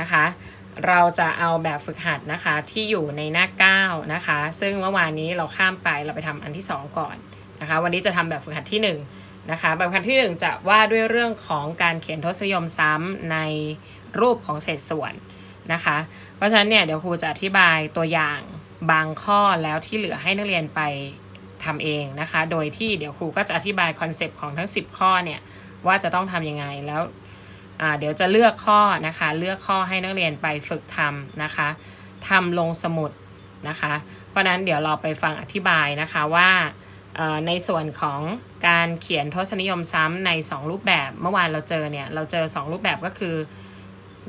นะคะ เราจะเอาแบบฝึกหัดนะคะที่อยู่ในหน้า 9 นะคะ ซึ่งเมื่อวานนี้เราข้ามไปเราไปทำอันที่ 2 ก่อนนะคะ วันนี้จะทำแบบฝึกหัดที่ 1 นะคะ แบบฝึกหัดที่ 1 จะว่าด้วยเรื่องของการเขียนทศนิยมซ้ำในรูปของเศษส่วนนะคะ เพราะฉะนั้นเนี่ยเดี๋ยวครูจะอธิบายตัวอย่างบางข้อแล้วที่เหลือให้นักเรียนไปทำเองนะคะ โดยที่เดี๋ยวครูก็จะอธิบายคอนเซปต์ของทั้ง 10 ข้อเนี่ยว่าจะต้องทำยังไงแล้ว เดี๋ยวจะเลือกข้อนะคะ เลือกข้อให้นักเรียนไปฝึกทำนะคะทำลงสมุดนะคะ เพราะนั้นเดี๋ยวเราไปฟังอธิบายนะคะว่าในส่วนของการเขียนทศนิยมซ้ำใน 2 รูปแบบเมื่อวานเราเจอเนี่ยเราเจอ 2 รูปแบบก็คือ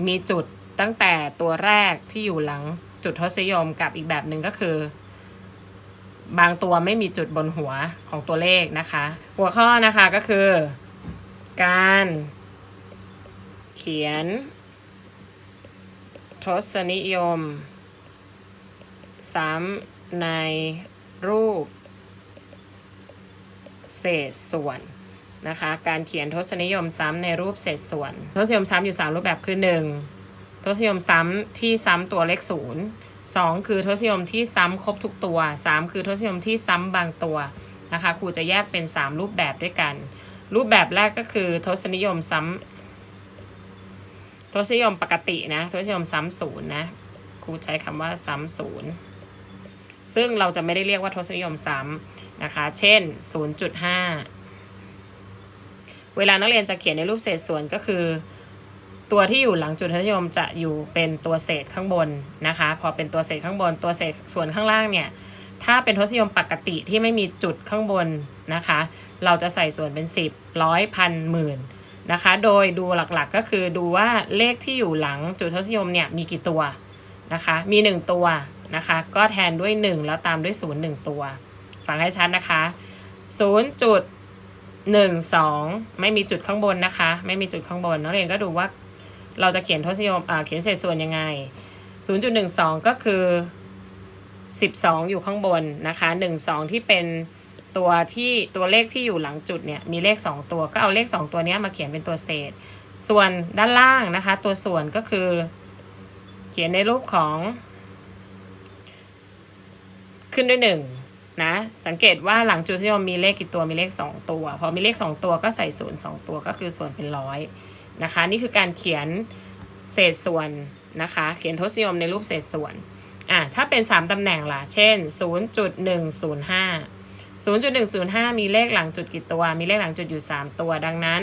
มีจุดตั้งแต่ตัวแรกที่อยู่หลังจุดทศนิยมกับอีกแบบหนึ่งก็คือ บางตัวไม่มีจุดบนหัวของตัวเลขนะคะ หัวข้อนะคะก็คือ การ เขียน ทศนิยม ซ้ำในรูป เศษส่วนนะคะ การเขียนทศนิยมซ้ำในรูปเศษส่วน ทศนิยมซ้ำอยู่ 3 รูปแบบคือ 1. ทศนิยมซ้ำที่ซ้ำตัวเลขศูนย์สองคือทศนิยมที่ซ้ำครบทุกตัว 3 คือทศนิยมที่ซ้ำบางตัวนะคะครูจะแยกเป็น 3 รูปแบบด้วยกัน รูปแบบแรกก็คือทศนิยมซ้ำ ทศนิยมปกตินะทศนิยมซ้ำศูนย์นะครูใช้คำว่าซ้ำศูนย์ซึ่งเราจะไม่ได้เรียกว่าทศนิยมซ้ำนะคะ เช่น 0.5 เวลานักเรียนจะเขียนในรูปเศษส่วนก็คือ ตัวที่อยู่หลังจุดทศนิยมจะอยู่เป็นตัวเศษข้างบนนะคะ พอเป็นตัวเศษข้างบน ตัวเศษส่วนข้างล่างเนี่ย ถ้าเป็นทศนิยมปกติที่ไม่มีจุดข้างบนนะคะ เราจะใส่ส่วนเป็น 10ร้อยพันหมื่น นะคะ โดยดูหลักๆก็คือดูว่าเลขที่อยู่หลังจุดทศนิยมเนี่ยมีกี่ตัวนะคะ มี 1 ตัวนะคะ ก็แทนด้วย 1 แล้วตามด้วย 0 1 ตัว ฟังให้ชัดนะคะ0จุด1 2 ไม่มีจุดข้างบนนะคะ ไม่มีจุดข้างบนนักเรียนก็ดูว่าเราจะเขียนทศนิยมเขียนเศษส่วนยังไง 0.12 ก็คือ 12 อยู่ข้างบนนะคะ 12 ที่เป็น ตัวที่ตัวเลขที่อยู่หลังจุดเนี่ยมีเลข 2 ตัวก็เอาเลข 2 ตัวนี้มาเขียนเป็นตัวเศษ ส่วนด้านล่างนะคะ ตัวส่วนก็คือ เขียนในรูปของ ขึ้นด้วยหนึ่งนะสังเกตว่าหลังจุดที่เรามีเลขกี่ตัวมีเลข 2 ตัว พอมีเลข 2 ตัวก็ใส่ศูนย์สองตัวก็คือส่วนเป็นร้อยนะคะ นี่คือการเขียนเศษส่วนนะคะ เขียนทศนิยมในรูปเศษส่วนอะถ้าเป็น 3ตำแหน่งล่ะ เช่น 0.105 0.105 มีเลขหลังจุดกี่ตัว มีเลขหลังจุดอยู่ 3 ตัว ดังนั้น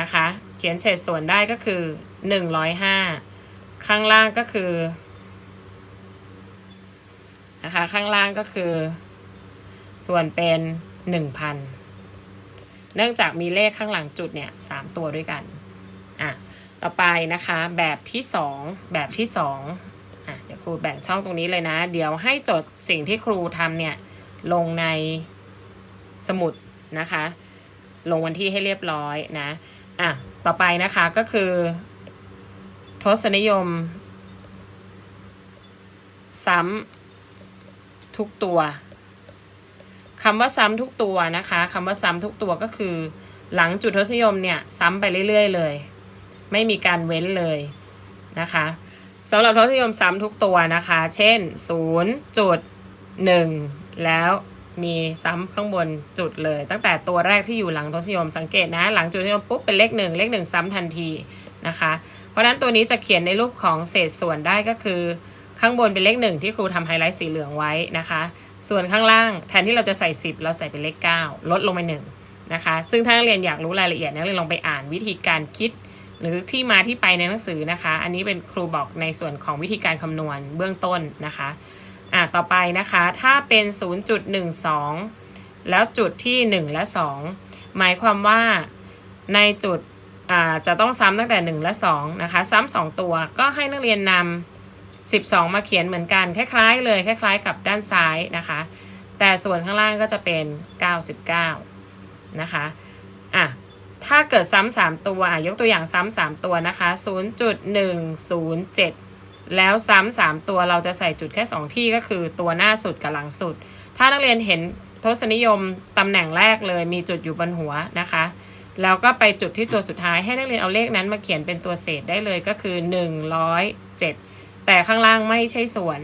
นะคะ เขียนเศษส่วนได้ก็คือ 105 ข้างล่างก็คือนะคะ ข้างล่างก็คือ ส่วนเป็น 1,000 เนื่องจากมีเลขข้างหลังจุดเนี่ย3ตัวด้วยกัน อะ ต่อไปนะคะ แบบที่ 2 แบบที่ 2อะ เดี๋ยวครูแบ่งช่องตรงนี้เลยนะ เดี๋ยวให้จดสิ่งที่ครูทำเนี่ย ลงในสมุดนะคะ ลงวันที่ให้เรียบร้อยนะอะต่อไปนะคะก็คือ ทศนิยม ซ้ำทุกตัวคำว่าซ้ำทุกตัวนะคะคำว่าซ้ำทุกตัวก็คือ หลังจุดทศนิยมเนี่ยซ้ำไปเรื่อย ๆ เลย ไม่มีการเว้นเลยนะคะสำหรับทศนิยมซ้ำทุกตัวนะคะ เช่น0จุด1 แล้วมีซ้ำข้างบนจุดเลย ตั้งแต่ตัวแรกที่อยู่หลังทศนิยมสังเกตนะ หลังจุดทศนิยมปุ๊บเป็นเลขหนึ่งเลขหนึ่งซ้ำทันทีนะคะ เพราะฉะนั้นตัวนี้จะเขียนในรูปของเศษส่วนได้ก็คือ ข้างบนเป็นเลขหนึ่งที่ครูทำไฮไลท์สีเหลืองไว้นะคะ ส่วนข้างล่างแทนที่เราจะใส่ 10 เราใส่เป็นเลข 9 ลดลงไปหนึ่งนะคะ ซึ่งถ้านักเรียนอยากรู้รายละเอียดนักเรียนลองไปอ่านวิธีการคิด หรือที่มาที่ไปในหนังสือนะคะ อันนี้เป็นครูบอกในส่วนของวิธีการคำนวณเบื้องต้นนะคะ อะต่อไปนะคะ ถ้าเป็น 0.12 แล้วจุดที่ 1 และ 2 หมายความว่าในจุดอ่าจะต้องซ้ำตั้งแต่ 1 และ 2 นะคะ ซ้ำ2ตัวก็ให้นักเรียนนำ 12 มาเขียนเหมือนกัน คล้ายๆ เลยคล้าย ๆ กับด้านซ้ายนะคะ แต่ส่วนข้างล่างก็จะเป็น 99 นะคะอะถ้าเกิดซ้ำสามตัวอะยกตัวอย่างซ้ำสามตัวนะคะ 0.107 แล้วซ้ำสามตัวเราจะใส่จุดแค่สองที่ก็คือตัวหน้าสุดกับหลังสุด ถ้านักเรียนเห็นทศนิยมตำแหน่งแรกเลยมีจุดอยู่บนหัวนะคะ แล้วก็ไปจุดที่ตัวสุดท้ายให้นักเรียนเอาเลขนั้นมาเขียนเป็นตัวเศษได้เลยก็คือ 107 แต่ข้างล่างไม่ใช่ส่วน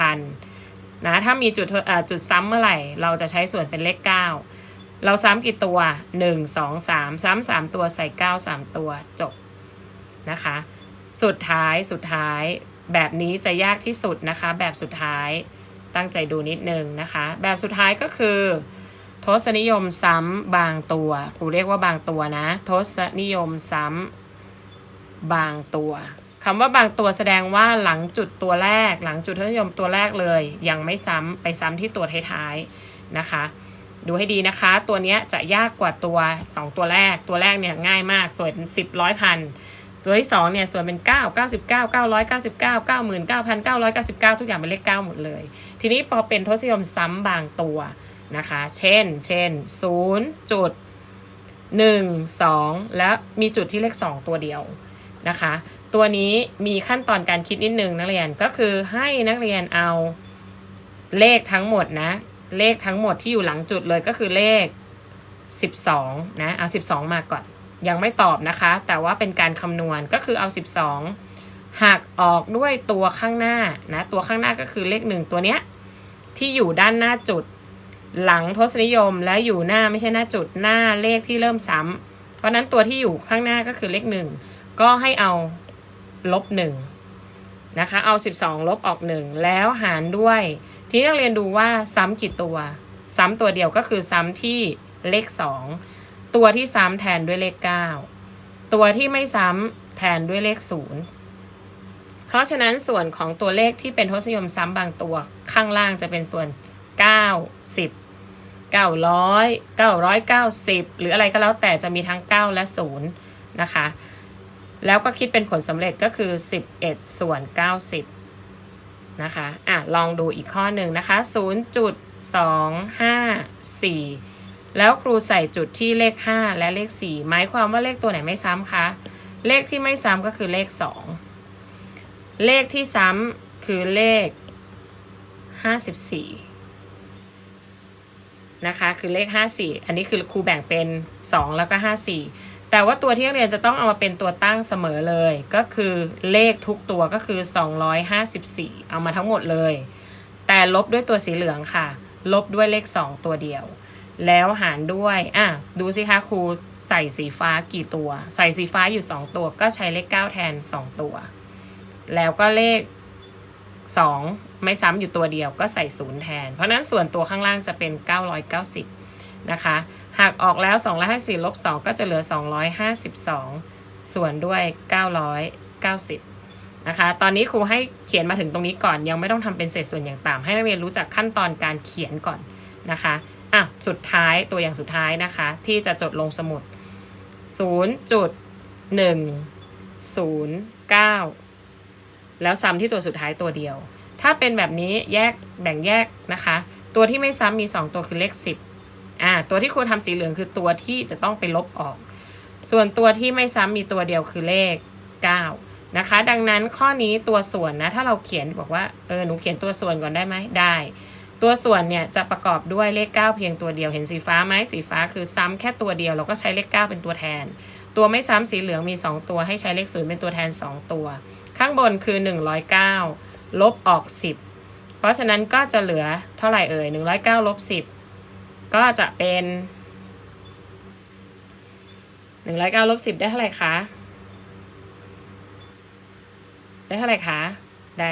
1,000นะถ้ามีจุดจุดซ้ำเมื่อไหร่ เราจะใช้ส่วนเป็นเลข 9 เราซ้ำกี่ตัว 1 2 3 ซ้ำ3ตัวใส่ 9 3 ตัวจบนะคะ สุดท้ายสุดท้าย แบบนี้จะยากที่สุดนะคะ แบบสุดท้ายตั้งใจดูนิดนึงนะคะ แบบสุดท้ายก็คือ ทศนิยมซ้ำบางตัวครูเรียกว่าบางตัวนะ ทศนิยมซ้ำบางตัวคำว่าบางตัวแสดงว่าหลังจุดตัวแรก หลังจุดทศนิยมตัวแรกเลย ยังไม่ซ้ำไปซ้ำที่ตัวท้ายๆนะคะ ดูให้ดีนะคะ ตัวนี้จะยากกว่าตัว 2 ตัวแรกตัวแรกเนี่ยง่ายมากส่วน10ร้อยพัน ตัวที่2เนี่ยส่วนเป็น 9 99 999 99,999 ทุกอย่างเป็นเลข 9 หมดเลย ทีนี้พอเป็นทศนิยมซ้ำบางตัวนะคะ เช่น เช่น 0 จุด 1 2 แล้วมีจุดที่เลข 2 ตัวเดียวนะคะ ตัวนี้มีขั้นตอนการคิดนิดนึงนักเรียนก็คือให้นักเรียนเอาเลขทั้งหมดนะ เลขทั้งหมดที่อยู่หลังจุดเลยก็คือเลข 12 นะ เอา 12 มาก่อน ยังไม่ตอบนะคะ แต่ว่าเป็นการคำนวณก็คือเอา 12หักออกด้วยตัวข้างหน้านะตัวข้างหน้าก็คือเลขหนึ่งตัวเนี้ยที่อยู่ด้านหน้าจุดหลังทศนิยมและอยู่หน้าไม่ใช่หน้าจุดหน้าเลขที่เริ่มซ้ำเพราะนั้นตัวที่อยู่ข้างหน้าก็คือเลขหนึ่งก็ให้เอาลบหนึ่งนะคะเอา 12 ลบออกหนึ่งแล้วหารด้วย ที่นักเรียนดูว่าซ้ำกี่ตัว ซ้ำตัวเดียวก็คือซ้ำที่เลข 2 ตัวที่ซ้ำแทนด้วยเลข 9 ตัวที่ไม่ซ้ำแทนด้วยเลข 0 เพราะฉะนั้นส่วนของตัวเลขที่เป็นทศนิยมซ้ำบางตัวข้างล่างจะเป็นส่วน 9 10 900 990 หรืออะไรก็แล้วแต่จะมีทั้ง 9 และ 0 นะคะ แล้วก็คิดเป็นผลสำเร็จก็คือ 11 ส่วน 90 นะคะ อะ ลองดูอีกข้อหนึ่งนะคะ 0.254 แล้วครูใส่จุดที่เลข 5 และเลข 4 หมายความว่าเลขตัวไหนไม่ซ้ำคะ เลขที่ไม่ซ้ำก็คือเลข 2 เลขที่ซ้ำคือเลข 54 นะคะ คือเลข 54 อันนี้คือครูแบ่งเป็น 2 แล้วก็ 54 แต่ว่าตัวที่นักเรียนจะต้องเอามาเป็นตัวตั้งเสมอเลย ก็คือเลขทุกตัวก็คือ 254 เอามาทั้งหมดเลย แต่ลบด้วยตัวสีเหลืองค่ะ ลบด้วยเลข 2 ตัวเดียว แล้วหารด้วยอะดูสิคะครูใส่สีฟ้ากี่ตัว ใส่สีฟ้าอยู่ 2 ตัวก็ใช้เลข 9 แทน 2 ตัว แล้วก็เลข 2 ไม่ซ้ำอยู่ตัวเดียวก็ใส่ 0 แทน เพราะนั้นส่วนตัวข้างล่างจะเป็น 990 นะคะหากออกแล้ว 254ลบ2ก็จะเหลือ 252 ส่วนด้วย 990 นะคะ ตอนนี้ครูให้เขียนมาถึงตรงนี้ก่อนยังไม่ต้องทำเป็นเศษส่วนอย่างต่ำให้นักเรียนรู้จักขั้นตอนการเขียนก่อนนะคะ อะสุดท้ายตัวอย่างสุดท้ายนะคะ ที่จะจดลงสมุด 0.109 แล้วซ้ำที่ตัวสุดท้ายตัวเดียว ถ้าเป็นแบบนี้แยกแบ่งแยกนะคะ ตัวที่ไม่ซ้ำมี 2 ตัวคือเลข 10อ่าตัวที่ครูทำสีเหลืองคือตัวที่จะต้องไปลบออก ส่วนตัวที่ไม่ซ้ำมีตัวเดียวคือเลข 9 นะคะ ดังนั้นข้อนี้ตัวส่วนนะ ถ้าเราเขียนบอกว่าเออหนูเขียนตัวส่วนก่อนได้ไหมได้ ตัวส่วนเนี่ยจะประกอบด้วยเลข 9 เพียงตัวเดียวเห็นสีฟ้าไหมสีฟ้าคือซ้ำแค่ตัวเดียวเราก็ใช้เลข 9 เป็นตัวแทน ตัวไม่ซ้ำสีเหลืองมี 2 ตัวให้ใช้เลขศูนย์เป็นตัวแทน 2 ตัว ข้างบนคือ 109 ลบออก 10 เพราะฉะนั้นก็จะเหลือเท่าไหร่เอ่ย109ลบ10 ก็จะเป็น 109ลบ10 ได้เท่าไหร่คะได้เท่าไหร่คะได้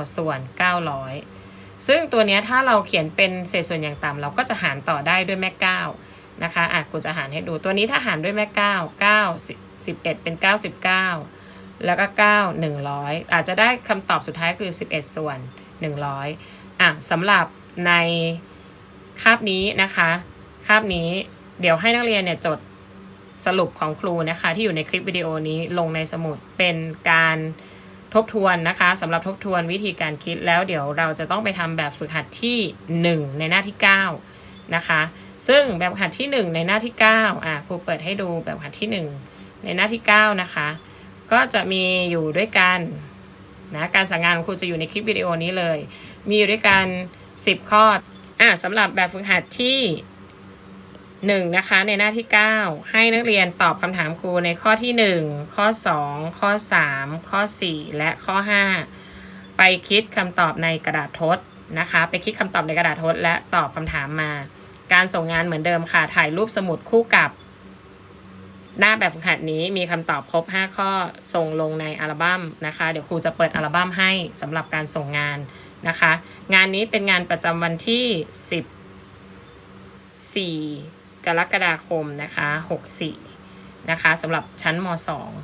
99 ส่วน 900 ซึ่งตัวนี้ถ้าเราเขียนเป็นเศษส่วนอย่างต่ำเราก็จะหารต่อได้ด้วยแม่9นะคะอะกูจะหารให้ดูตัวนี้ถ้าหารด้วยแม่9 9 11 เป็น 99 แล้วก็ 9 100 อาจจะได้คำตอบสุดท้ายคือ 11 ส่วน 100 อะสำหรับในคาบนี้นะคะคาบนี้เดี๋ยวให้นักเรียนเนี่ยจดสรุปของครูนะคะ ที่อยู่ในคลิปวิดีโอนี้ลงในสมุดเป็นการ ทบทวนนะคะสำหรับทบทวนวิธีการคิดแล้วเดี๋ยวเราจะต้องไปทำแบบฝึกหัดที่ 1 ในหน้าที่ 9 นะคะ ซึ่งแบบฝึกหัดที่ 1 ในหน้าที่9อะครูเปิดให้ดูแบบฝึกหัดที่ 1 ในหน้าที่ 9 นะคะ ก็จะมีอยู่ด้วยกันนะการสั่งงานของครูจะอยู่ในคลิปวิดีโอนี้เลย มีอยู่ด้วยกัน 10 ข้ออะสำหรับแบบฝึกหัดที่ หนึ่งนะคะในหน้าที่ 9 ให้นักเรียนตอบคำถามครูในข้อที่ 1 ข้อ 2 ข้อ 3 ข้อ 4 และข้อ 5 ไปคิดคำตอบในกระดาษทดนะคะ ไปคิดคำตอบในกระดาษทดและตอบคำถามมา การส่งงานเหมือนเดิมค่ะ ถ่ายรูปสมุดคู่กับ หน้าแบบฝึกหัดนี้มีคำตอบครบ 5 ข้อส่งลงในอัลบั้มนะคะ เดี๋ยวครูจะเปิดอัลบั้มให้สำหรับการส่งงานนะคะ งานนี้เป็นงานประจำวันที่14 กรกฎาคมนะคะ64นะคะสำหรับชั้นม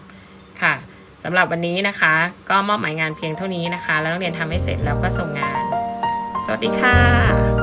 2 ค่ะสำหรับวันนี้นะคะ ก็มอบหมายงานเพียงเท่านี้นะคะ แล้วนักเรียนทำให้เสร็จแล้วก็ส่งงาน สวัสดีค่ะ